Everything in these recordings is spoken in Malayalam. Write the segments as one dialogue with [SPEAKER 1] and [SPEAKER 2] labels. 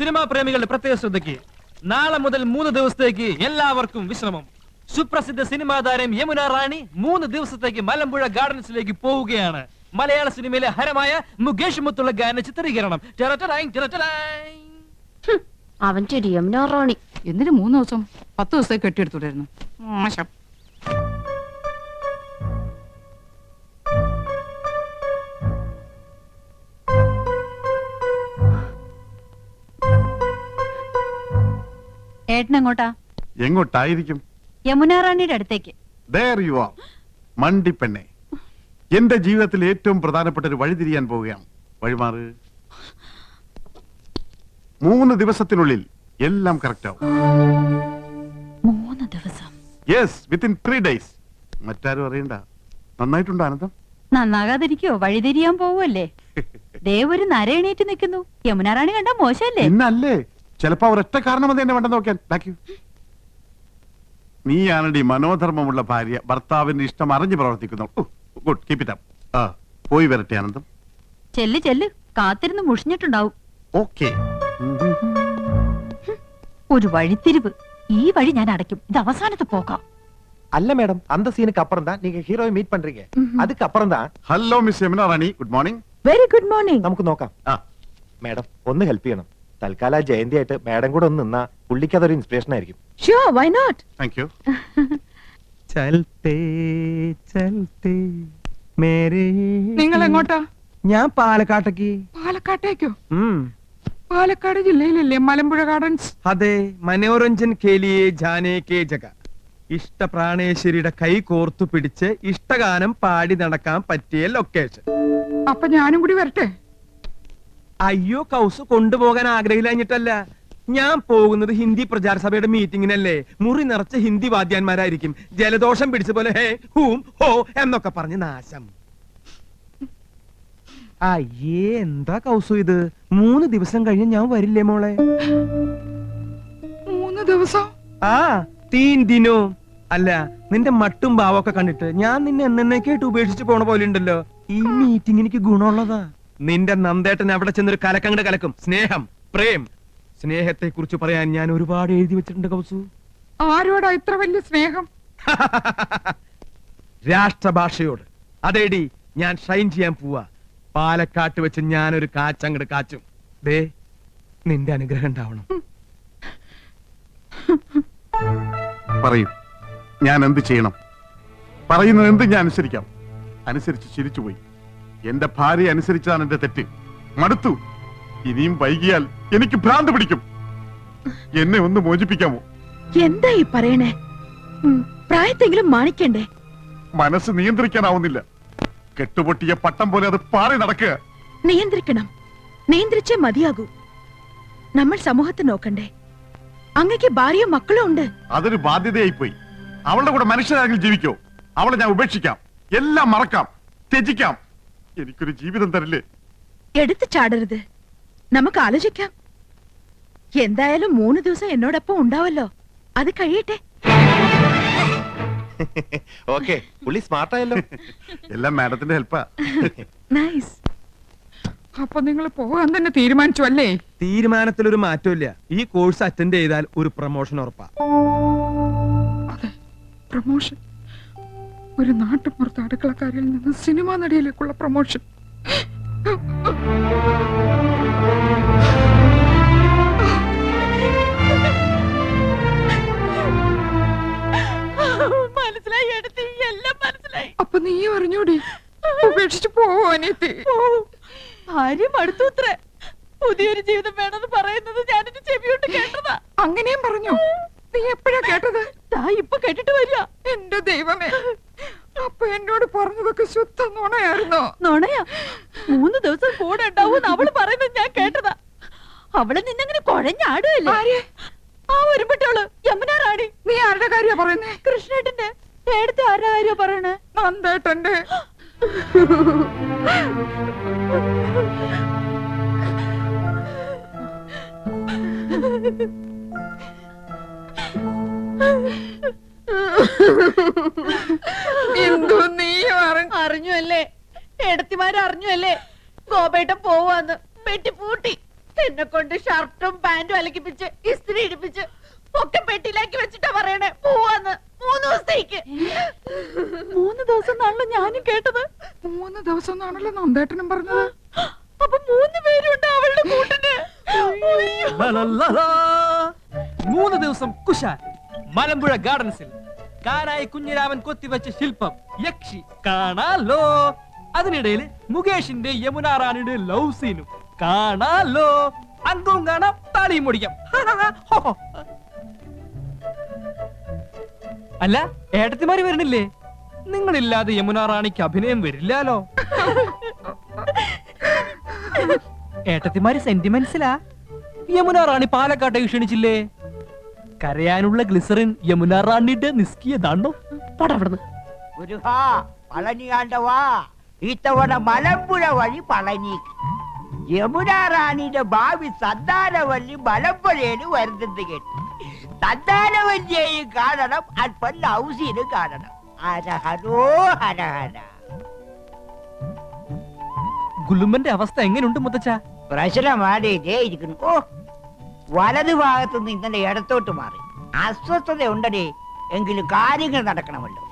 [SPEAKER 1] സിനിമാ പ്രേമികളുടെ പ്രത്യേക ശ്രദ്ധയ്ക്ക് നാളെ മുതൽ മൂന്ന് ദിവസത്തേക്ക് എല്ലാവർക്കും വിശ്രമം. സുപ്രസിദ്ധ സിനിമാ താരം യമുന റാണി മൂന്ന് ദിവസത്തേക്ക് മലമ്പുഴ ഗാർഡൻസിലേക്ക് പോവുകയാണ്. മലയാള സിനിമയിലെ ഹരമായ മുകേഷ് മുത്തുള്ള ഗാന ചിത്രീകരണം.
[SPEAKER 2] അവന്റെ ഒരു യമുന റാണി.
[SPEAKER 3] എന്തിനു മൂന്ന് ദിവസം? പത്ത് ദിവസത്തേക്ക് കെട്ടിയെടുത്തു മോശം.
[SPEAKER 4] ഏട്ടൻ എങ്ങോട്ടാ?
[SPEAKER 5] എങ്ങോട്ടായിരിക്കും?
[SPEAKER 4] യമുന റാണിയുടെ അടുത്തേക്ക്.
[SPEAKER 5] Are. മണ്ടിപ്പെണ്ണെ എന്റെ ജീവിതത്തിൽ ഏറ്റവും പ്രധാനപ്പെട്ട ഒരു വഴി തിരിയാൻ പോവുകയാണ്. വഴിമാറ്. മൂന്ന് ദിവസത്തിനുള്ളിൽ എല്ലാം കറക്റ്റ് ആവും.
[SPEAKER 4] മൂന്ന് ദിവസം.
[SPEAKER 5] യെസ് വിത്തിൻ ത്രീ ഡേയ്സ് മറ്റാരും അറിയണ്ട. നന്നായിട്ടുണ്ടോ ആനന്ദം?
[SPEAKER 4] നന്നാകാതിരിക്കോ? വഴിതിരിയാൻ പോവല്ലേ ദേ ഒരു നരയണീറ്റ് നിൽക്കുന്നു. യമുനാറാണി കണ്ട മോശമല്ലേ?
[SPEAKER 5] ചിലപ്പോ ഒരൊറ്റ കാരണം അത് എന്നെ വേണ്ടെന്ന് നോക്കാൻ ബാക്കി നീയാണടി മനോധർമ്മമുള്ള ഭാര്യ. ഭർത്താവിന്റെ ഇഷ്ടം അറിഞ്ഞു പ്രവർത്തിക്കുന്നു. ഗുഡ് കീപ് ഇറ്റ് അപ്പ് ആ പോയി വരട്ടെ ആനന്ദം
[SPEAKER 4] ചെല്ല് ചെല്ല്. കാത്തിരുന്ന് മുഷിഞ്ഞിട്ടുണ്ടാവും.
[SPEAKER 5] ഓക്കെ.
[SPEAKER 4] ഒരു വഴിത്തിരിവ്. ഈ വഴി ഞാൻ അടയ്ക്കും. ഇത് അവസാനത്ത് പോകാം
[SPEAKER 6] അല്ല മേഡം. അന്ത சீனுக்கு അപ്പുറം தான் നിങ്ങൾ ഹീറോയെ മീറ്റ് பண்றீங்க அதுக்கு അപ്പുറം தான்
[SPEAKER 5] hello miss Yamuna Rani good morning
[SPEAKER 4] very good morning
[SPEAKER 6] നമുക്ക് നോക്കാം.
[SPEAKER 5] ആ.
[SPEAKER 6] മേഡം ഒന്ന് ഹെൽപ്പ് ചെയ്യണം. തൽക്കാലം ആ ജയന്തി ആയിട്ട് മാഡം കൂടെ ഒന്ന് നിന്നാ പുള്ളിക്ക് അതൊരു ഇൻസ്പിറേഷൻ ആയിരിക്കും.
[SPEAKER 4] So why not
[SPEAKER 5] thank you
[SPEAKER 7] ചൽത്തേ ചൽത്തേ മേരേ.
[SPEAKER 3] നിങ്ങൾ എങ്ങോട്ടാ
[SPEAKER 7] ഞാൻ പാലക്കാട്ടേക്ക്.
[SPEAKER 3] പാലക്കാട്ടേക്കോ. പാലക്കാട് ജില്ലയിലല്ലേ? മലമ്പുഴ ഗാർഡൻസ്
[SPEAKER 7] അതെ മനോരഞ്ജൻ കേലിയെ ജാനേ കേ ജഗ. ഇഷ്ട പ്രാണേശ്വരിയുടെ കൈ കോർത്തു പിടിച്ച് ഇഷ്ടഗാനം പാടി നടക്കാൻ പറ്റിയ ലൊക്കേഷൻ
[SPEAKER 3] അപ്പൊ ഞാനും കൂടി വരട്ടെ?
[SPEAKER 7] അയ്യോ കൗസ് കൊണ്ടുപോകാൻ ആഗ്രഹിലഞ്ഞിട്ടല്ല ഞാൻ പോകുന്നത് ഹിന്ദി പ്രചാര സഭയുടെ മീറ്റിങ്ങിനല്ലേ. മുറി നിറച്ച ഹിന്ദി വാദ്യാന്മാരായിരിക്കും. ജലദോഷം പിടിച്ച പോലെ ഹേ ഹൂം ഹോ എന്നൊക്കെ പറഞ്ഞ് നാശം. അയ്യേ എന്താ കൗസു ഇത്? മൂന്ന് ദിവസം കഴിഞ്ഞ് ഞാൻ വരില്ലേ മോളെ?
[SPEAKER 3] മൂന്ന് ദിവസം?
[SPEAKER 7] ആ തീൻ ദിനോ. അല്ല നിന്റെ മട്ടും ഭാവമൊക്കെ കണ്ടിട്ട് ഞാൻ നിന്നെ എന്നേക്കായിട്ട് ഉപേക്ഷിച്ച് പോണ പോലെ ഉണ്ടല്ലോ. ഈ മീറ്റിംഗ് എനിക്ക് ഗുണമുള്ളതാ. നിന്റെ നന്ദേട്ടൻ അവിടെ ചെന്നൊരു കലക്കങ്ങട് കലക്കും. സ്നേഹം പ്രേം. സ്നേഹത്തെ കുറിച്ച് പറയാൻ ഞാൻ ഒരുപാട് എഴുതി വെച്ചിട്ടുണ്ട് കൗസു.
[SPEAKER 3] ആരോടാ ഇത്ര വലിയ സ്നേഹം?
[SPEAKER 7] രാഷ്ട്രഭാഷയോട്. അതേടി ഞാൻ ഷൈൻ ചെയ്യാൻ പോവാ. പാലക്കാട്ട് വെച്ച് ഞാനൊരു കാച്ചങ്ങട് കാച്ചും. ദേ നിന്റെ അനുഗ്രഹം ഉണ്ടാവണം.
[SPEAKER 5] പറയൂ. ഞാൻ എന്ത് ചെയ്യണം? പറയുന്നത് എന്ത് ഞാൻ അനുസരിക്കാം. അനുസരിച്ച് ചിരിച്ചുപോയി. എന്റെ ഭാര്യ അനുസരിച്ചതാണ് എന്റെ തെറ്റ്. മടുത്തു. ഇനിയും വൈകിയാൽ എനിക്ക് ഭ്രാന്ത് പിടിക്കും. എന്നെ ഒന്ന് മോചിപ്പിക്കാമോ?
[SPEAKER 2] എന്താ ഈ പറയണേ? പ്രായത്തെങ്കിലും മാണിക്കണ്ടേ
[SPEAKER 5] മനസ്സ് നിയന്ത്രിക്കാനാവുന്നില്ല. കെട്ടുപൊട്ടിയ പട്ടം പോലെ അത് പാറി നടക്കുക.
[SPEAKER 2] നിയന്ത്രിക്കണം. നിയന്ത്രിച്ചേ മതിയാകൂ. നമ്മൾ സമൂഹത്തെ നോക്കണ്ടേ? അങ്ങക്ക് ഭാര്യയും മക്കളും ഉണ്ട്.
[SPEAKER 5] അതൊരു ബാധ്യതയായി പോയി അവളുടെ കൂടെ മനുഷ്യരാരെങ്കിലും ജീവിക്കോ? അവളെ ഞാൻ ഉപേക്ഷിക്കാം. എല്ലാം മറക്കാം. ത്യജിക്കാം. എനിക്കൊരു ജീവിതം തരില്ലേ?
[SPEAKER 2] എടുത്തു ചാടരുത്. നമുക്ക് ആലോചിക്കാം. എന്തായാലും മൂന്ന് ദിവസം എന്നോടൊപ്പം ഉണ്ടാവല്ലോ. അത് കഴിയട്ടെ.
[SPEAKER 6] ഓക്കെ പുള്ളി സ്മാർട്ടായല്ലോ.
[SPEAKER 5] എല്ലാം മാഡത്തിന്റെ ഹെൽപ്പാ.
[SPEAKER 2] നൈസ്.
[SPEAKER 3] അപ്പൊ നിങ്ങൾ പോകാൻ തന്നെ തീരുമാനിച്ചു അല്ലേ?
[SPEAKER 7] തീരുമാനത്തിൽ ഒരു മാറ്റമില്ല. ഈ കോഴ്സ് അറ്റൻഡ് ചെയ്താൽ ഒരു പ്രൊമോഷൻ ഉറപ്പാ.
[SPEAKER 3] Promotion promotion. ഒരു നാട്ടുപുറത്ത് അടുക്കളക്കാരിൽ നിന്ന് സിനിമാ നടിയിലേക്കുള്ള പ്രൊമോഷൻ.
[SPEAKER 2] മനസ്സിലായി എടുത്തി എല്ലാം മനസ്സിലായി.
[SPEAKER 3] അപ്പൊ നീ അറിഞ്ഞൂടി? ഉപേക്ഷിച്ചു പോവോ അനിയത്തി?
[SPEAKER 2] ഭാര്യ മടുത്തൂത്രേ പുതിയൊരു ജീവിതം വേണമെന്ന് പറയുന്നത് ഞാനെന്റെ ചെവിയോട്ട് കേട്ടതാ.
[SPEAKER 3] അങ്ങനെയും പറഞ്ഞു? നീ എപ്പോഴാ കേട്ടത്?
[SPEAKER 2] ഇപ്പൊ കേട്ടിട്ട് വരിക.
[SPEAKER 3] എന്റെ ദൈവമേ. അപ്പൊ എന്നോട് പറഞ്ഞതൊക്കെ ശുദ്ധ നുണയായിരുന്നോ?
[SPEAKER 2] നുണയാ? മൂന്ന് ദിവസം കൂടെ ഉണ്ടാവും അവൾ പറയുന്നത് ഞാൻ കേട്ടതാ. അവൾ നിന്നെങ്ങനെ കുഴഞ്ഞാടുകയല്ലേ? ആ ഒരുപെട്ടവൾ യമുന റാണി
[SPEAKER 3] നീ ആരുടെ കാര്യ പറയുന്നേ?
[SPEAKER 2] കൃഷ്ണേട്ടന്റെ നേരത്തെ ആരുടെ കാര്യ പറയണേ?
[SPEAKER 3] നന്ദേട്ടന്റെ. എന്തോ നീ അറിഞ്ഞ
[SPEAKER 2] അല്ലേ എടത്തിമാര് അറിഞ്ഞു അല്ലേ ഗോപേട്ട പോവാന്ന് പെട്ടി പൂട്ടി. എന്നെ കൊണ്ട് ഷർട്ടും പാന്റും അലക്കിപ്പിച്ച് ഇസ്ത്രി ഇടിപ്പിച്ച് ഒക്കെ പെട്ടിയിലാക്കി വെച്ചിട്ടാ പറയണേ. പോവാന്ന്. മൂന്ന് ദിവസത്തേക്ക്. മൂന്ന് ദിവസം എന്നാണല്ലോ ഞാനും കേട്ടത്.
[SPEAKER 3] മൂന്ന് ദിവസം എന്നാണല്ലോ നന്ദേട്ടനും പറഞ്ഞത്.
[SPEAKER 2] അപ്പൊ മൂന്ന് പേരുണ്ട് അവളുടെ കൂട്ടിന്.
[SPEAKER 1] മൂന്ന് ദിവസം കുശാൽ മലമ്പുഴ ഗാർഡൻസിൽ കാനായി കുഞ്ഞിരാമൻ കൊത്തിവെച്ച ശില്പം യക്ഷി കാണാലോ. അതിനിടയിൽ മുകേഷിന്റെ യമുന റാണിയുടെ ലവ് സീനും കാണാലോ. അങ്കവും കാണാം താളിയും മുടിക്കാം. അല്ല ഏട്ടത്തിമാര് വരണില്ലേ നിങ്ങളില്ലാതെ യമുന റാണിക്ക് അഭിനയം വരില്ലാലോ ഏട്ടത്തിമാര് സെന്റിമെന്റ്സിലാ യമുന റാണി പാലക്കാട്ടെ ക്ഷണിച്ചില്ലേ? കരയാനുള്ള ഗ്ലിസറിൻ യമുന റാണിയുടെ നിസ്കിയതാണോ പടവിടുന്ന്
[SPEAKER 8] മുരുകാ പളനിയാണ്ടവാ. ഇത്തവണ മലമ്പുഴ വഴി പളനിക്ക് യമുന റാണിയുടെ ഭാവി സന്താനവല്ലി മലമ്പുഴയിൽ വരുന്നത് കേട്ടു. സന്താനവല്ലിയെയും കാണണം അല്പം ലൗസിനും കാണണം. ഹരഹരോ ഹരഹര.
[SPEAKER 1] ഗുലുമന്റെ അവസ്ഥ എങ്ങനെയുണ്ട് മുത്തച്ഛ?
[SPEAKER 8] പ്രശ്നമാണ് ഇതേ ഇരിക്കുന്നു. ഓ വലതു ഭാഗത്ത് നിന്ന് ഇന്നലെ ഇടത്തോട്ട് മാറി. അസ്വസ്ഥത ഉണ്ടടേ. എങ്കിലും കാര്യങ്ങൾ നടക്കണമല്ലോ.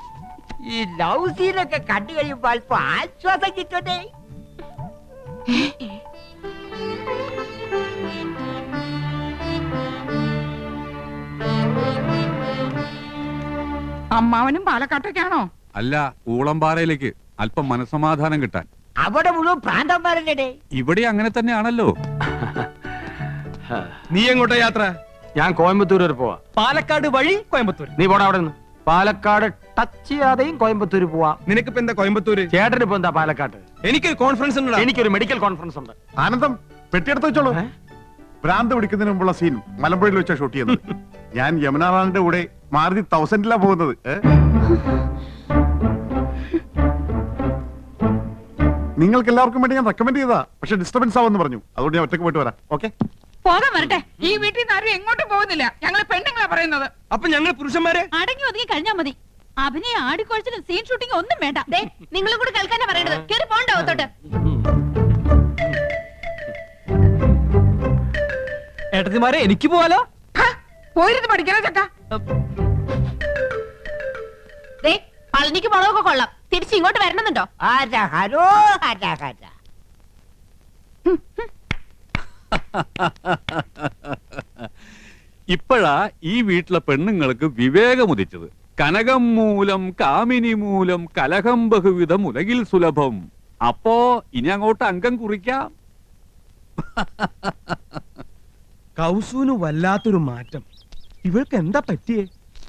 [SPEAKER 8] ഈ ലവ് സീനൊക്കെ കണ്ടു കഴിയുമ്പോൾ അല്പം ആശ്വാസം കിട്ടട്ടെ.
[SPEAKER 3] അമ്മാവനും പാലക്കാട്ടേക്കാണോ
[SPEAKER 9] അല്ല ഊളംപാറയിലേക്ക് അല്പം മനസമാധാനം കിട്ടാൻ.
[SPEAKER 8] അവിടെ മുഴുവൻ പ്രാന്തന്മാരല്ലേ?
[SPEAKER 9] ഇവിടെ അങ്ങനെ തന്നെയാണല്ലോ.
[SPEAKER 7] നീ എങ്ങോട്ടാ യാത്ര?
[SPEAKER 10] ഞാൻ കോയമ്പത്തൂർ വരെ പോവാ.
[SPEAKER 1] പാലക്കാട് വഴി കോയമ്പത്തൂർ
[SPEAKER 10] നീ പോടാ അവിടെ നിന്ന് പാലക്കാട് ടച്ച് ചെയ്യാതെയും കോയമ്പത്തൂർ പോവാ.
[SPEAKER 7] നിനക്ക് എന്താ കോയമ്പത്തൂര്?
[SPEAKER 10] ചേട്ടന് ഇപ്പൊ എന്താ പാലക്കാട്?
[SPEAKER 7] എനിക്കൊരു കോൺഫറൻസ് ഉണ്ട്
[SPEAKER 10] എനിക്കൊരു മെഡിക്കൽ കോൺഫറൻസ് ഉണ്ട്.
[SPEAKER 5] ആനന്ദം പെട്ടിയെടുത്ത് വെച്ചോളൂ. ഭ്രാന്ത് പിടിക്കുന്നതിന് മുമ്പുള്ള സീൻ മലമ്പുഴയിൽ വെച്ചാ ഷൂട്ട് ചെയ്യുന്നത്. ഞാൻ യമുന റാണിന്റെ കൂടെ മാരുതി തൗസൻഡിലാ പോകുന്നത്? നിങ്ങൾക്ക് എല്ലാവർക്കും വേണ്ടി ഞാൻ റെക്കമെൻഡ് ചെയ്താ പക്ഷെ ഡിസ്റ്റർബൻസ് ആവുമെന്ന് പറഞ്ഞു. അതുകൊണ്ട് ഞാൻ ഒറ്റയ്ക്ക് പോയിട്ട് വരാം. ഓക്കെ
[SPEAKER 3] പോകാൻ വരട്ടെ. ഈ വീട്ടിൽ നിന്ന് ആരും എങ്ങോട്ടും പോകുന്നില്ല. ഞങ്ങൾ പെണ്ണുങ്ങളാ പറയുന്നത്.
[SPEAKER 7] അപ്പൊ ഞങ്ങൾ പുരുഷന്മാരെ?
[SPEAKER 2] അടങ്ങി ഒതുങ്ങി കഴിഞ്ഞാ മതി. അഭിനയ ആടിക്കൊഴിച്ചിലും സീൻ ഷൂട്ടിംഗ് ഒന്നും വേണ്ട. നിങ്ങളും കൂടി കേൾക്കാനാ പറയണത്. കേറി പോണ്ടോ അകത്തോട്ട്?
[SPEAKER 1] ഏട്ടത്തിമാരെ എനിക്ക് പോവാലോ?
[SPEAKER 3] പോയിരുന്ന് പഠിക്കണോ ചക്ക.
[SPEAKER 2] ദേ പളനിക്ക് മുളകൊക്കെ കൊള്ളാം. തിരിച്ചു ഇങ്ങോട്ട് വരണമെന്നുണ്ടോ?
[SPEAKER 8] ഹരോ ഹരാ ഹരഹര
[SPEAKER 9] ഇപ്പോഴാ ഈ വീട്ടിലെ പെണ്ണുങ്ങൾക്ക് വിവേകമുദിച്ചത്. കനകം മൂലം കാമിനി മൂലം കലഹം ബഹുവിധം ഉലകിൽ സുലഭം. അപ്പോ ഇനി അങ്ങോട്ട് അംഗം കുറിക്കാം.
[SPEAKER 7] കൗസുവിന് വല്ലാത്തൊരു മാറ്റം. ഇവൾക്ക് എന്താ പറ്റിയേ?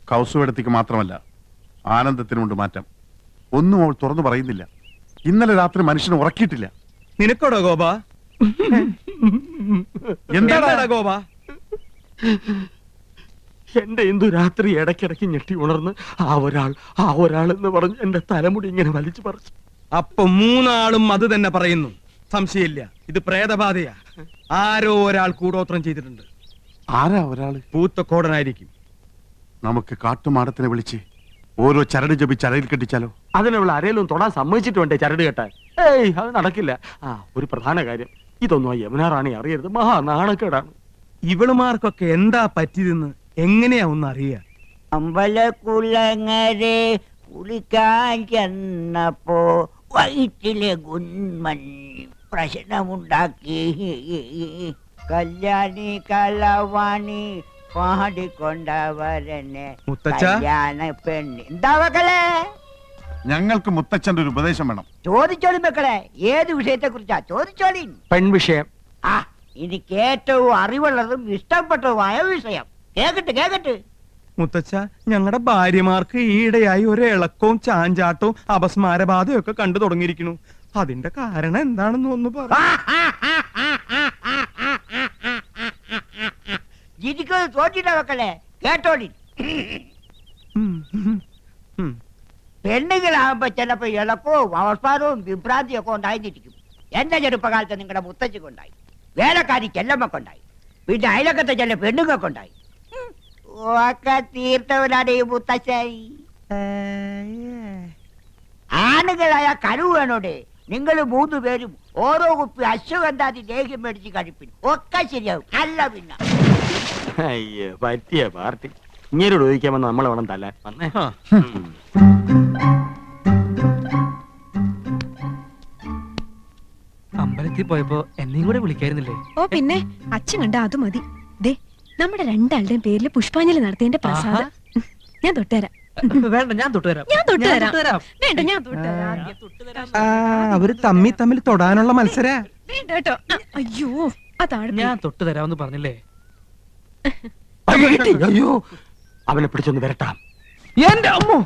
[SPEAKER 5] കൗസുവിടത്തേക്ക് മാത്രമല്ല ആനന്ദത്തിനുണ്ട് മാറ്റം. ഒന്നും അവൾ തുറന്നു പറയുന്നില്ല. ഇന്നലെ രാത്രി മനുഷ്യനെ ഉറക്കിയിട്ടില്ല.
[SPEAKER 7] നിനക്കോടോ ഗോപ?
[SPEAKER 5] എന്താടാ?
[SPEAKER 7] ഗോപ?
[SPEAKER 10] എന്റെ എന്തു രാത്രി ഇടയ്ക്കിടയ്ക്ക് ഞെട്ടി ഉണർന്ന് ആ ഒരാൾ ആ ഒരാൾ എന്ന് പറഞ്ഞ് എന്റെ തലമുടി ഇങ്ങനെ വലിച്ചു പറിച്ചു.
[SPEAKER 7] അപ്പൊ മൂന്നാളും അത് തന്നെ പറയുന്നു. സംശയമില്ല. ഇത് പ്രേതബാധയാ. ആരോ ഒരാൾ കൂടോത്രം ചെയ്തിട്ടുണ്ട്.
[SPEAKER 5] ആരാ ഒരാൾ
[SPEAKER 7] പൂത്തക്കോടനായിരിക്കും
[SPEAKER 5] നമുക്ക് കാട്ടുമാടത്തിനെ വിളിച്ച് ഓരോ ചരട് ജപിച്ച് അരയിൽ കെട്ടിച്ചാലോ?
[SPEAKER 10] അതിനുള്ള അരയിലും തൊടാൻ സമ്മതിച്ചിട്ട് വേണ്ടേ ചരട് കെട്ടാൻ? ഏയ് അത് നടക്കില്ല. ആ ഒരു പ്രധാന കാര്യം. ഇതൊന്നും ആ യമുന റാണി അറിയരുത്. മഹാ നാണക്കേടാണ്
[SPEAKER 7] ഇവളുമാർക്കൊക്കെ എന്താ പറ്റിയതെന്ന് എങ്ങനെയാ ഒന്ന് അറിയാ?
[SPEAKER 8] അമ്പലക്കുളങ്ങരെ കുളിക്കാൻ ചെന്നപ്പോ വയറ്റിലെ ഗുന്മൻ പ്രശ്നമുണ്ടാക്കി. കല്യാണി കലവാണി പാടിക്കൊണ്ടവരനെ
[SPEAKER 7] മുത്തച്ഛ?
[SPEAKER 8] കല്യാണ പെണ്ണ് എന്താ മക്കളെ
[SPEAKER 5] ഞങ്ങൾക്ക് മുത്തച്ഛന്റെ ഒരു ഉപദേശം വേണം
[SPEAKER 8] ചോദിച്ചോളി മക്കളെ ഏത് വിഷയത്തെ കുറിച്ചാ ചോദിച്ചോളി
[SPEAKER 10] പെൺവിഷയം
[SPEAKER 8] ആ എനിക്ക് ഏറ്റവും അറിവുള്ളതും ഇഷ്ടപ്പെട്ടതുമായ വിഷയം കേക്കട്ടെ കേക്കട്ടെ
[SPEAKER 7] മുത്തച്ഛ ഞങ്ങളുടെ ഭാര്യമാർക്ക് ഈയിടെയായി ഒരു ഇളക്കവും ചാഞ്ചാട്ടവും അപസ്മാരബാധയും ഒക്കെ കണ്ടു തുടങ്ങിയിരിക്കുന്നു അതിന്റെ കാരണം എന്താണെന്ന് ഒന്ന് പറഞ്ഞു
[SPEAKER 8] എനിക്കത് മക്കളെ കേട്ടോളി
[SPEAKER 7] ഉം, ഉം, ഉം.
[SPEAKER 8] പെണ്ണുങ്ങളാകുമ്പോ ചിലപ്പോ ഇളക്കവും അവസാനവും വിഭ്രാന്തിയും ഒക്കെ ഉണ്ടായിരിക്കും. എന്റെ ചെറുപ്പകാലത്ത് നിങ്ങളുടെ മുത്തച്ഛക്കുണ്ടായി. വേലക്കാരി ചെല്ലമ്മക്കുണ്ടായി. പിന്നെ അയലക്കത്തെ ചില പെണ്ണുങ്ങൾക്കുണ്ടായി. ഉണ്ടായി ഒക്കെ തീർത്തവനാണ് ഈ മുത്തശ്ശായി ആണുങ്ങളായ കരുവ് വേണോടെ നിങ്ങൾ മൂന്ന് പേരും ഓരോ കുപ്പി അശ്വഗന്ധാതി ലേഹ്യം മേടിച്ച് കഴിപ്പിൻ. ഒക്കെ ശരിയാവും. അല്ല പിന്നെ.
[SPEAKER 10] അയ്യോ പറ്റിയ പാർട്ടി. ഇങ്ങനെ ചോദിക്കാമെന്ന് നമ്മളെ വേണം തല്ലാൻ. വന്നേ.
[SPEAKER 1] അമ്പലത്തിൽ പോയപ്പോ എന്നെയും കൂടെ വിളിക്കായിരുന്നില്ലേ?
[SPEAKER 2] ഓ പിന്നെ. അച്ഛൻ കണ്ട അത് മതി. ദേ നമ്മുടെ രണ്ടാളുടെയും പേരിൽ പുഷ്പാഞ്ജലി നടത്തിയതിന്റെ പ്രസാദ. ഞാൻ തൊട്ടുതരാം.
[SPEAKER 1] വേണ്ട ഞാൻ തൊട്ടുതരാം.
[SPEAKER 2] ഞാൻ തൊട്ടുതരാം. വേണ്ട ഞാൻ തൊട്ടുതരാം.
[SPEAKER 7] അവർ തമ്മി തമ്മിൽ തൊടാനുള്ള മത്സര.
[SPEAKER 2] വേണ്ട കേട്ടോ. ആ, അയ്യോ അതാണ്
[SPEAKER 1] ഞാൻ തൊട്ടുതരാമെന്ന് പറഞ്ഞില്ലേ?
[SPEAKER 10] അയ്യോ, അയ്യോ അവനെ പിടിച്ചൊന്ന് വരട്ടാം.
[SPEAKER 1] എന്റെ അമ്മോ!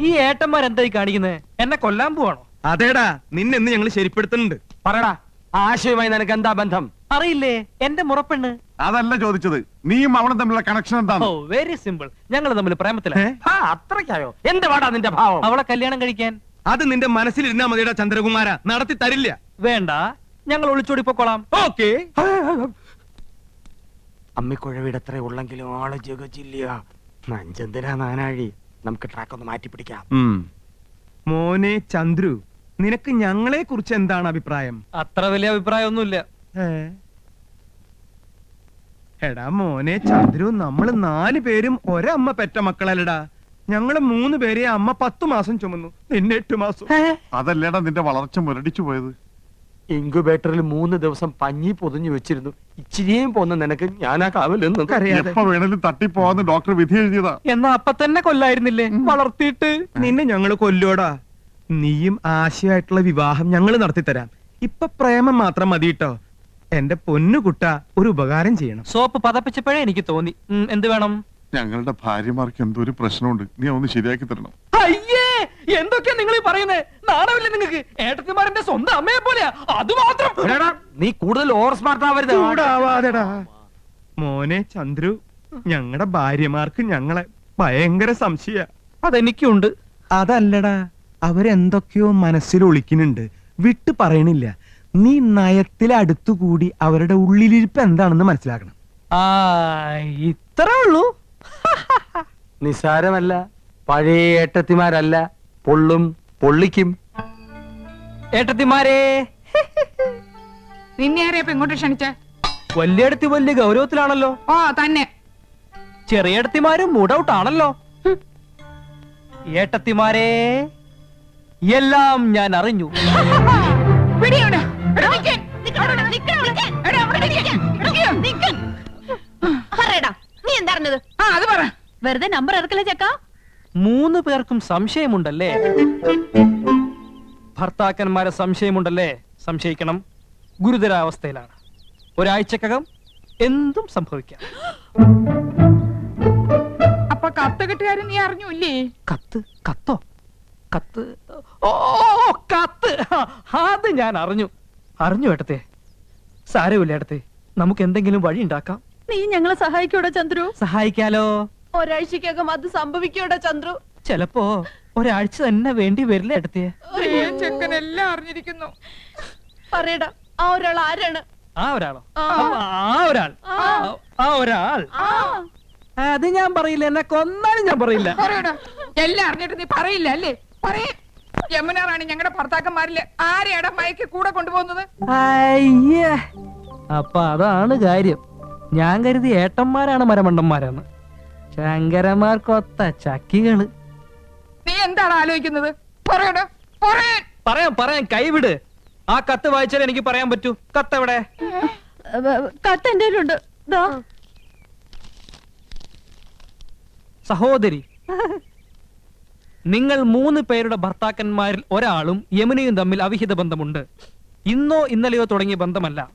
[SPEAKER 1] ഈ ഏട്ടന്മാരെന്തായി കാണിക്കുന്നത് എന്നെ കൊല്ലാൻ പോവാണോ?
[SPEAKER 7] അതേടാ നിന്നെന്ന് ഞങ്ങൾ ശരിപ്പെടുത്തുന്നുണ്ട്.
[SPEAKER 10] പറയടാ ആ ആശയവുമായി നിനക്ക് എന്താ ബന്ധം?
[SPEAKER 1] അറിയില്ലേ എന്റെ മുറപ്പെണ്ണ്.
[SPEAKER 5] അതല്ല ചോദിച്ചത് നീയും അവളും തമ്മിലുള്ള കണക്ഷൻ
[SPEAKER 1] ഓ
[SPEAKER 5] എന്താണ്
[SPEAKER 1] വെരി സിമ്പിൾ ഞങ്ങൾ തമ്മിൽ പ്രേമത്തില.
[SPEAKER 7] ഏ?
[SPEAKER 10] അത്രയ്ക്കായോ? എന്റെ വാടാ നിന്റെ ഭാവം?
[SPEAKER 1] അവളെ കല്യാണം കഴിക്കാൻ.
[SPEAKER 7] അത് നിന്റെ മനസ്സിലിരുന്നാ മതിയുടെ ചന്ദ്രകുമാര. നടത്തി തരില്ല.
[SPEAKER 1] വേണ്ട ഞങ്ങൾ ഒളിച്ചോടി പൊക്കോളാം.
[SPEAKER 7] ഓക്കേ.
[SPEAKER 10] അമ്മിക്കുഴവിടെ എത്ര ഉള്ളെങ്കിലും ആൾ ജഗച്ചില്ല നഞ്ചന്തിരാ നാനാഴി. നമുക്ക് ട്രാക്ക് ഒന്ന് മാറ്റി പിടിക്കാം
[SPEAKER 7] മോനെ ചന്ദ്രു നിനക്ക് ഞങ്ങളെ കുറിച്ച് എന്താണ് അഭിപ്രായം?
[SPEAKER 1] അത്ര വലിയ അഭിപ്രായമൊന്നുമില്ല.
[SPEAKER 7] ഏ? എടാ മോനെ ചന്ദ്രു നമ്മൾ നാല് പേരും ഒരമ്മ പെറ്റ മക്കളല്ലടാ. ഞങ്ങൾ മൂന്ന് പേരെ അമ്മ പത്തു മാസം ചുമന്നു. നിന്നെ എട്ട് മാസം.
[SPEAKER 5] അതല്ലേടാ നിന്റെ വളർച്ച മുരടിച്ചു പോയത്?
[SPEAKER 10] ഇൻക്യുബേറ്ററിൽ മൂന്ന് ദിവസം പഞ്ഞി പൊതിഞ്ഞു വെച്ചിരുന്നു. ഇച്ചിരിയും പോന്ന നിനക്ക് ഞാൻ കാവലെന്ന്
[SPEAKER 7] കരയാതെ
[SPEAKER 5] എപ്പോ വേണേലും തട്ടിപ്പോവാന്ന് ഡോക്ടർ വിധി എഴുതിയതാ.
[SPEAKER 1] എന്നാ അപ്പൊ തന്നെ കൊല്ലായിരുന്നില്ലേ വളർത്തിയിട്ട്.
[SPEAKER 7] നിന്നെ ഞങ്ങൾ കൊല്ലോടാ നീയും ആശയായിട്ടുള്ള വിവാഹം ഞങ്ങൾ നടത്തിത്തരാം. ഇപ്പൊ പ്രേമം മാത്രം മതി കേട്ടോ എന്റെ പൊന്നുകുട്ട ഒരു ഉപകാരം ചെയ്യണം.
[SPEAKER 1] സോപ്പ് പതപ്പിച്ചപ്പോഴേ എനിക്ക് തോന്നി. ഉം, എന്ത് വേണം?
[SPEAKER 5] ഞങ്ങളുടെ ഭാര്യമാർക്ക് എന്തോ ഒരു പ്രശ്നമുണ്ട്. നീ ഒന്ന് ശരിയാക്കി തരണം.
[SPEAKER 1] അയ്യേ! എന്തൊക്കെയാ നിങ്ങൾ ഈ പറയുന്നത് നാണമില്ലേ നിങ്ങൾക്ക് ഏട്ടത്തിമാരന്റെ സ്വന്തം അമ്മയെ പോലെയാ. അത് മാത്രം.
[SPEAKER 10] എടാടാ, നീ കൂടുതൽ ഓവർ സ്മാർട്ട് ആവരുത്
[SPEAKER 7] ചൂടാവാതെടാ. മോനെ ചന്ദ്രു ഞങ്ങളുടെ ഭാര്യമാർക്ക് ഞങ്ങളെ ഭയങ്കര സംശയ.
[SPEAKER 1] അതെനിക്കുണ്ട്.
[SPEAKER 7] അതല്ലടാ. അവരെന്തൊക്കെയോ മനസ്സിൽ ഒളിക്കുന്നുണ്ട് വിട്ട് പറയണില്ല. നീ നയത്തിലെ അടുത്തുകൂടി അവരുടെ ഉള്ളിലിരിപ്പ് എന്താണെന്ന് മനസ്സിലാക്കണം.
[SPEAKER 1] ആ ഇത്രേ ഉള്ളൂ.
[SPEAKER 10] നിസാരമല്ല. പഴയ ഏട്ടത്തിമാരല്ല. പൊള്ളും പൊള്ളിക്കും.
[SPEAKER 1] ഏട്ടത്തിമാരേ.
[SPEAKER 3] നിന്നെ ആരെയപ്പ ഇങ്ങോട്ട് ക്ഷണിച്ച?
[SPEAKER 1] വലിയടത്തി വലിയ ഗൗരവത്തിലാണല്ലോ.
[SPEAKER 3] ആ തന്നെ.
[SPEAKER 1] ചെറിയടത്തിമാരും മൂഡൌട്ട് ആണല്ലോ ഹും. ഏട്ടത്തിമാരെ. എല്ലാം ഞാൻ അറിഞ്ഞു.
[SPEAKER 2] പറയടാ നീ എന്താ അറിഞ്ഞത്
[SPEAKER 3] ആ അത് പറ.
[SPEAKER 4] വെറുതെ നമ്പർ ഇറക്കില്ല ചെക്ക?
[SPEAKER 1] മൂന്ന് പേർക്കും സംശയമുണ്ടല്ലേ? ഭർത്താക്കന്മാരെ സംശയമുണ്ടല്ലേ? സംശയിക്കണം. ഗുരുതരാവസ്ഥയിലാണ്. ഒരാഴ്ചക്കകം എന്തും സംഭവിക്കാം.
[SPEAKER 3] അപ്പൊ കത്ത് കെട്ടുകാരൻ നീ അറിഞ്ഞൂല്ലേ
[SPEAKER 1] കത്ത്? കത്തോ? കത്ത്. ഓ കത്ത്. അത് ഞാൻ അറിഞ്ഞു. അറിഞ്ഞു ഏട്ടത്തെ. സാരമില്ല ഏട്ടത്തെ. നമുക്ക് എന്തെങ്കിലും വഴി ഉണ്ടാക്കാം.
[SPEAKER 4] നീ ഞങ്ങളെ സഹായിക്കൂടാ ചന്ദ്രു?
[SPEAKER 1] സഹായിക്കാലോ?
[SPEAKER 2] ഒരാഴ്ചക്കകം അത് സംഭവിക്കൂടാ ചന്ദ്രു?
[SPEAKER 1] ചെലപ്പോ ഒരാഴ്ച തന്നെ വേണ്ടി വരില്ല ഏട്ടത്തെ?
[SPEAKER 3] ദേ, ചെക്കൻ എല്ലാം അറിഞ്ഞിരിക്കുന്നു.
[SPEAKER 2] പറയടാ ആ ഒരാൾ ആരാണ്?
[SPEAKER 1] ആ ഒരാളോ?
[SPEAKER 2] ആ.
[SPEAKER 1] ആ ഒരാൾ. ആ- ആ ഒരാൾ.
[SPEAKER 2] ആ.
[SPEAKER 1] അത് ഞാൻ പറയില്ല. എന്നെ കൊന്നാലും ഞാൻ പറയില്ല.
[SPEAKER 3] പറയടാ എല്ലാം അറിഞ്ഞിട്ട് നീ പറയില്ല അല്ലേ? പറയേ. യമുന റാണി ഞങ്ങളുടെ ഭർത്താക്കന്മാരിൽ ആരെയാണ് മയക്ക് കൂടെ കൊണ്ടുപോകുന്നത്?
[SPEAKER 1] അയ്യേ. അപ്പൊ അതാണ് കാര്യം. ഞാൻ കരുതി ഏട്ടന്മാരാണ് മരമണ്ടന്മാരാണ് ശങ്കരന്മാർക്കൊത്ത ചക്കികൾ.
[SPEAKER 3] നീ എന്താണ് ആലോചിക്കുന്നത്? പറയടാ പറയാൻ
[SPEAKER 1] പറയാം. പറയാം കൈവിട്. ആ കത്ത് വായിച്ചാൽ എനിക്ക് പറയാൻ പറ്റൂ. കത്ത് എവിടെ
[SPEAKER 4] കത്ത് എന്റെ ഉണ്ട് ദാ.
[SPEAKER 1] സഹോദരി. നിങ്ങൾ മൂന്ന് പേരുടെ ഭർത്താക്കന്മാരിൽ ഒരാളും യമുനയും തമ്മിൽ അവിഹിത ബന്ധമുണ്ട്. ഇന്നോ ഇന്നലെയോ തുടങ്ങിയ ബന്ധമല്ല.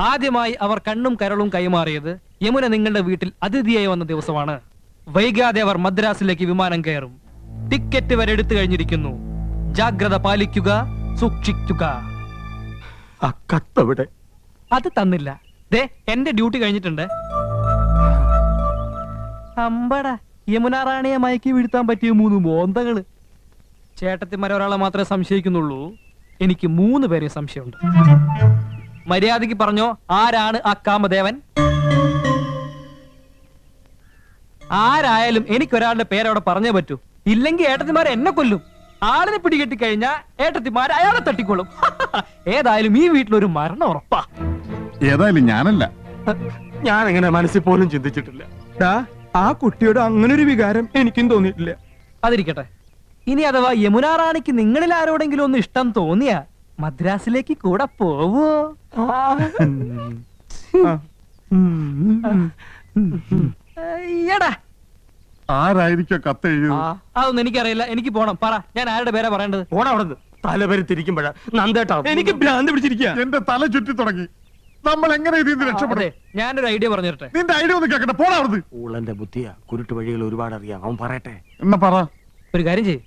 [SPEAKER 1] ആദ്യമായി അവർ കണ്ണും കരളും കൈമാറിയത് യമുന നിങ്ങളുടെ വീട്ടിൽ അതിഥിയായി വന്ന ദിവസമാണ്. വൈകാതെ അവർ മദ്രാസിലേക്ക് വിമാനം കയറും. ടിക്കറ്റ് വരെ എടുത്തു കഴിഞ്ഞിരിക്കുന്നു. ജാഗ്രത പാലിക്കുക സൂക്ഷിക്കുക. അത് തന്നില്ല. ദേ എന്റെ ഡ്യൂട്ടി കഴിഞ്ഞിട്ടുണ്ട്. അമ്പട. യമുന റാണിയെ മയക്കി വീഴ്ത്താൻ പറ്റിയ മൂന്ന് മോന്തകൾ ചേട്ടത്തിമാരെ ഒരാളെ മാത്രമേ സംശയിക്കുന്നുള്ളൂ. എനിക്ക് മൂന്ന് പേരെ സംശയമുണ്ട്. മര്യാദയ്ക്ക് പറഞ്ഞോ ആരാണ് ആ കാമദേവൻ? ആരായാലും എനിക്കൊരാളുടെ പേരവിടെ പറഞ്ഞേ പറ്റൂ. ഇല്ലെങ്കിൽ ഏട്ടത്തിമാർ എന്നെ കൊല്ലും. ആളിനെ പിടികെട്ടി കഴിഞ്ഞാൽ ഏട്ടത്തിമാർ അയാളെ തട്ടിക്കൊള്ളും. ഏതായാലും ഈ വീട്ടിലൊരു മരണം ഉറപ്പാ.
[SPEAKER 5] ഏതായാലും ഞാനല്ല.
[SPEAKER 10] ഞാൻ എങ്ങനെ മനസ്സിൽ പോലും ചിന്തിച്ചിട്ടില്ല.
[SPEAKER 7] ആ കുട്ടിയോട് അങ്ങനെ ഒരു വികാരം എനിക്കും തോന്നിയിട്ടില്ല.
[SPEAKER 1] അതിരിക്കട്ടെ. ഇനി അഥവാ യമുന റാണിക്ക് നിങ്ങളിൽ ആരോടെങ്കിലും ഒന്ന് ഇഷ്ടം തോന്നിയാ മദ്രാസിലേക്ക് കൂടെ പോവോ? എടാ.
[SPEAKER 5] ആരായിരിക്കോ കത്തെഴുതിയത്
[SPEAKER 1] അതൊന്നും എനിക്കറിയില്ല. എനിക്ക് പോണം. പറ. ഞാൻ ആരുടെ പേരാ പറയേണ്ടത്?
[SPEAKER 10] ഓടാ അവിടെ തലപരി തിരിക്കുമ്പോഴാ നന്ദേട്ടാ.
[SPEAKER 7] എനിക്ക് ഭ്രാന്ത് പിടിച്ചിരിക്കുക
[SPEAKER 5] എന്റെ തല ചുറ്റി തുടങ്ങി. നമ്മൾ എങ്ങനെ ഇതിൽ നിന്ന് രക്ഷപ്പെടും?
[SPEAKER 1] ഞാനൊരു ഐഡിയ പറഞ്ഞു തരട്ടെ
[SPEAKER 5] നിന്റെ ഐഡിയ ഒന്ന് കേക്കട്ടെ. പോടാ അവിടുന്ന്.
[SPEAKER 10] ഊളന്റെ ബുദ്ധിയാ. കുരുട്ട് വഴികൾ ഒരുപാട് അറിയാം. അവൻ പറയട്ടെ.
[SPEAKER 5] എന്നാ പറ.
[SPEAKER 1] ഒരു കാര്യം ചെയ്യ്.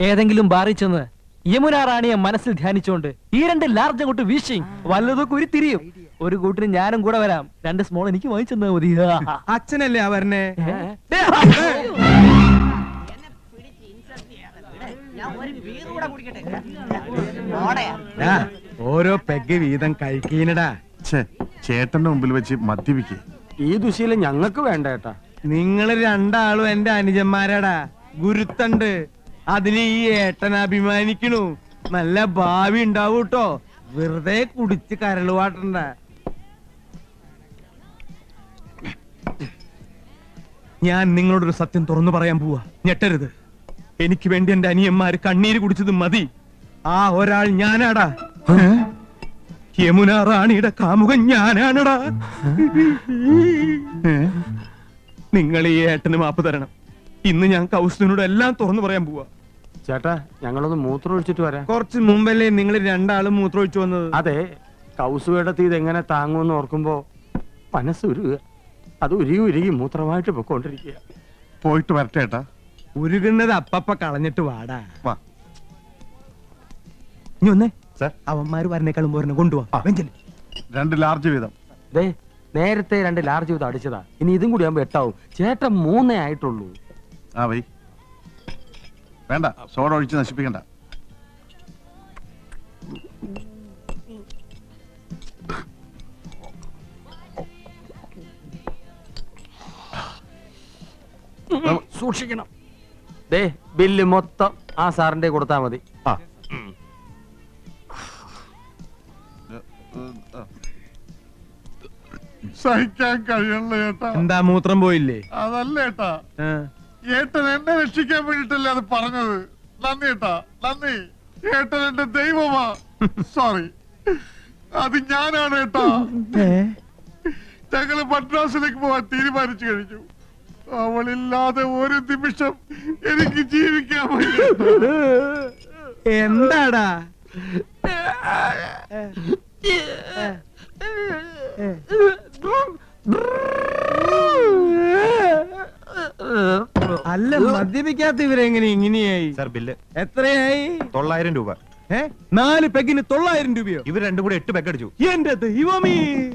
[SPEAKER 1] ഏതെങ്കിലും ബാറി ചെന്ന് യമുന റാണിയെ മനസ്സിൽ ധ്യാനിച്ചുകൊണ്ട് ഈ രണ്ട് ലാർജ് അങ്ങോട്ട് വീശി വല്ലതൊക്കെ ഒരു തിരിയും. ഒരു കൂട്ടിന് ഞാനും കൂടെ വരാം. രണ്ട് സ്മോൾ എനിക്ക് വാങ്ങിച്ചു തന്നാ മതി.
[SPEAKER 7] അച്ഛനല്ലേ അവരനെ ഓരോ പെഗ് വീതം കഴിക്കീനടാ.
[SPEAKER 5] ഛേ ചേട്ടന്റെ മുമ്പിൽ വെച്ച് മദ്യപിക്കേ.
[SPEAKER 10] ഈ ദുശീല ഞങ്ങൾക്ക് വേണ്ട ഏട്ടാ.
[SPEAKER 7] നിങ്ങൾ രണ്ടാളും എന്റെ അനുജന്മാരാടാ. ഗുരുത്തണ്ട്. അതിന് ഈ ഏട്ടൻ അഭിമാനിക്കണു. നല്ല ഭാവി ഉണ്ടാവും കേട്ടോ വെറുതെ കുടിച്ച് കരളുവാട്ടണ്ട ഞാൻ നിങ്ങളോടൊരു സത്യം തുറന്നു പറയാൻ പോവാ. ഞെട്ടരുത്. എനിക്ക് വേണ്ടി എന്റെ അനിയന്മാര് കണ്ണീര് കുടിച്ചത് മതി. ആ ഒരാൾ ഞാനാടാ. യമുന റാണിയുടെ കാമുകൻ ഞാനാണടാ. നിങ്ങൾ ഈ ഏട്ടന് മാപ്പ് തരണം. ഇന്ന് ഞാൻ കൗശലിനോട് എല്ലാം തുറന്നു പറയാൻ പോവാ.
[SPEAKER 10] ചേട്ടാ ഞങ്ങളൊന്ന് മൂത്രം ഒഴിച്ചിട്ട് വരാം.
[SPEAKER 7] കുറച്ച് മുമ്പല്ലേ നിങ്ങൾ രണ്ടാളും മൂത്രമൊഴിച്ചു വന്നത്?
[SPEAKER 10] അതെ കൗസുവേടെ തീ എങ്ങനെ താങ്ങുമെന്ന് ഓർക്കുമ്പോ മനസ്സുരുക അത് ഉരുകി ഉരുകി മൂത്രമായിട്ട് പൊക്കോണ്ടിരിക്കുക
[SPEAKER 5] പോയിട്ട് വരട്ടെ ഏട്ടാ.
[SPEAKER 7] ഉരുകുന്നത് അപ്പപ്പ കളഞ്ഞിട്ട് വാടാ.
[SPEAKER 5] വാ.
[SPEAKER 7] ഇനി ഒന്നേ.
[SPEAKER 6] സർ.
[SPEAKER 7] അവന്മാര് വരണേക്കാളും പോരണ കൊണ്ടുപോവാ വെഞ്ചൽ
[SPEAKER 5] രണ്ട് ലാർജ് വീതം.
[SPEAKER 10] ദേ നേരത്തെ രണ്ട് ലാർജ് വീതം അടിച്ചതാ. ഇനി ഇതും കൂടി ആകുമ്പോ എട്ടാവും. ചേട്ടൻ മൂന്നേ ആയിട്ടുള്ളൂ.
[SPEAKER 5] ആ വൈ. വേണ്ട സോഡ ഒഴിച്ച് നശിപ്പിക്കണ്ട.
[SPEAKER 10] സൂക്ഷിക്കണം. ദേ ബില്ല് മൊത്തം ആ സാറിന്റെ കൊടുത്താ മതി.
[SPEAKER 5] ആ. സഹിക്കാൻ കഴിയണല്ലോ ഏട്ടാ
[SPEAKER 7] എന്താ മൂത്രം പോയില്ലേ?
[SPEAKER 5] അതല്ല ഏട്ടാ ഏട്ടൻ എന്നെ രക്ഷിക്കാൻ വേണ്ടിട്ടല്ലേ അത് പറഞ്ഞത്. നന്ദി ഏട്ടാ നന്ദി. ഏട്ടൻ എന്റെ ദൈവമാ. സോറി അത് ഞാനാണ് ഏട്ടാ ഞങ്ങൾ മദ്രാസിലേക്ക് പോവാൻ തീരുമാനിച്ചു കഴിഞ്ഞു. അവളില്ലാതെ ഒരു നിമിഷം എനിക്ക് ജീവിക്കാൻ
[SPEAKER 7] എന്താടാ? അല്ല മദ്യപിക്കാത്ത ഇവരെങ്ങനെ ഇങ്ങനെയായി?
[SPEAKER 6] Sir bill.
[SPEAKER 7] എത്രയായി?
[SPEAKER 6] തൊള്ളായിരം രൂപ.
[SPEAKER 7] ഏ? നാല് പെഗിന് തൊള്ളായിരം രൂപയോ?
[SPEAKER 6] ഇവർ രണ്ടും കൂടെ എട്ട് പെഗ് അടിച്ചു.
[SPEAKER 7] എന്റെ ദൈവമേ!